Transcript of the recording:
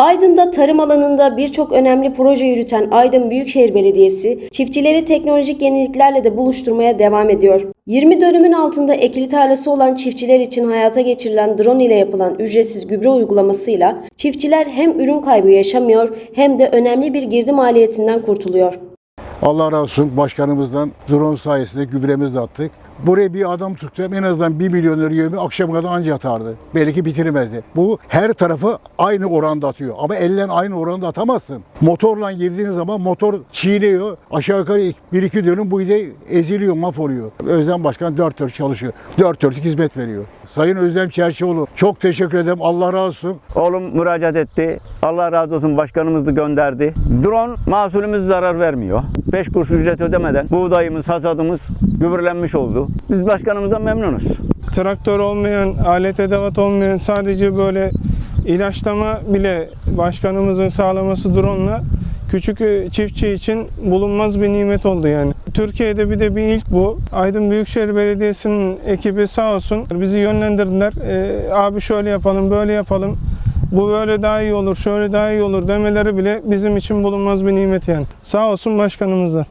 Aydın'da tarım alanında birçok önemli proje yürüten Aydın Büyükşehir Belediyesi, çiftçileri teknolojik yeniliklerle de buluşturmaya devam ediyor. 20 dönümün altında ekili tarlası olan çiftçiler için hayata geçirilen drone ile yapılan ücretsiz gübre uygulamasıyla çiftçiler hem ürün kaybı yaşamıyor hem de önemli bir girdi maliyetinden kurtuluyor. Allah razı olsun başkanımızdan drone sayesinde gübremizi de attık. Buraya bir adam tutsam en azından 1 milyon yemi akşam kadar anca atardı. Belki bitiremezdi. Bu her tarafı aynı oranda atıyor. Ama ellen aynı oranda atamazsın. Motorla girdiğiniz zaman motor çiğniyor. Aşağı yukarı 1-2 dönüm bu de eziliyor, mahvoluyor. Özlem Başkan dört dört çalışıyor. Dört dörtlük hizmet veriyor. Sayın Özlem Çerçioğlu çok teşekkür ederim. Allah razı olsun. Oğlum müracaat etti. Allah razı olsun başkanımız da gönderdi. Drone mahsulümüz zarar vermiyor. 5 kuruş ücret ödemeden buğdayımız, hasadımız gübrelenmiş oldu. Biz başkanımızdan memnunuz. traktör olmayan, alet edevat olmayan sadece böyle ilaçlama bile başkanımızın sağlaması drone'la küçük e, çiftçi için bulunmaz bir nimet oldu yani. Türkiye'de bir de bir ilk bu. Aydın Büyükşehir Belediyesi'nin ekibi sağ olsun bizi yönlendirdiler. Ee, abi şöyle yapalım, böyle yapalım. Bu böyle daha iyi olur, şöyle daha iyi olur demeleri bile bizim için bulunmaz bir nimet yani. Sağ olsun başkanımızdan.